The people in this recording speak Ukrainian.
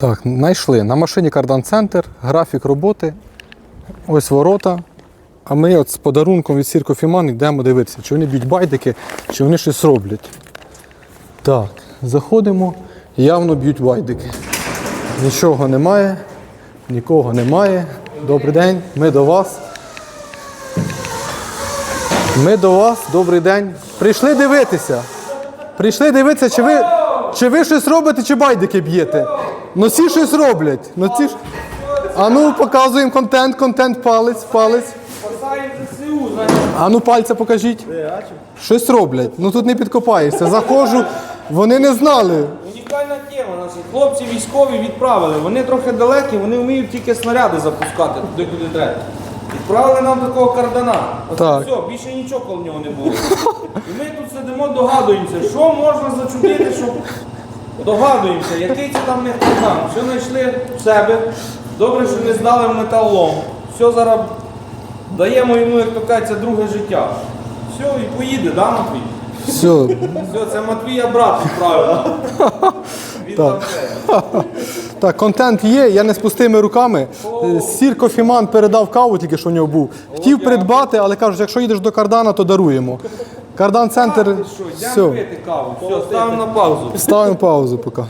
Так, знайшли. На машині кардан центр, графік роботи. Ось ворота. А ми от з подарунком від Сірко Фіман йдемо дивитися, чи вони б'ють байдики, чи вони щось роблять. Так, заходимо, явно б'ють байдики. Нічого немає, нікого немає. Добрий день, ми до вас. Ми до вас, добрий день. Прийшли дивитися. Прийшли дивитися, чи ви, чи ви щось робите, чи байдики б'єте. Ну всі щось роблять. Ну, ці ж... А ну показуємо контент, контент, палець, палець. Спасаємо ЗСУ, значить. А ну пальця покажіть. Щось роблять. Ну тут не підкопаєшся. Заходжу, вони не знали. Унікальна тема. Наші хлопці військові відправили. Вони трохи далекі, вони вміють тільки снаряди запускати туди, куди треба. Відправили нам такого кардана. Так. все, більше нічого коло нього не було. І ми тут сидимо, догадуємося, що можна зачудити, щоб догадуємося, який це там в них. Все знайшли в себе. Добре, що не здали в металлом. Все зараз даємо йому, як то кажуть, це друге життя. Все, і поїде, да, Матвій? Все. Все, це Матвія брат відправив. Він там це. Так, контент є, я не з пустими руками. Е, Сірко Фіман передав каву, тільки що в нього був. Хотів придбати, але кажуть, якщо їдеш до кардана, то даруємо. Кардан центр. Все. Все, ставимо на паузу. Ставимо паузу поки.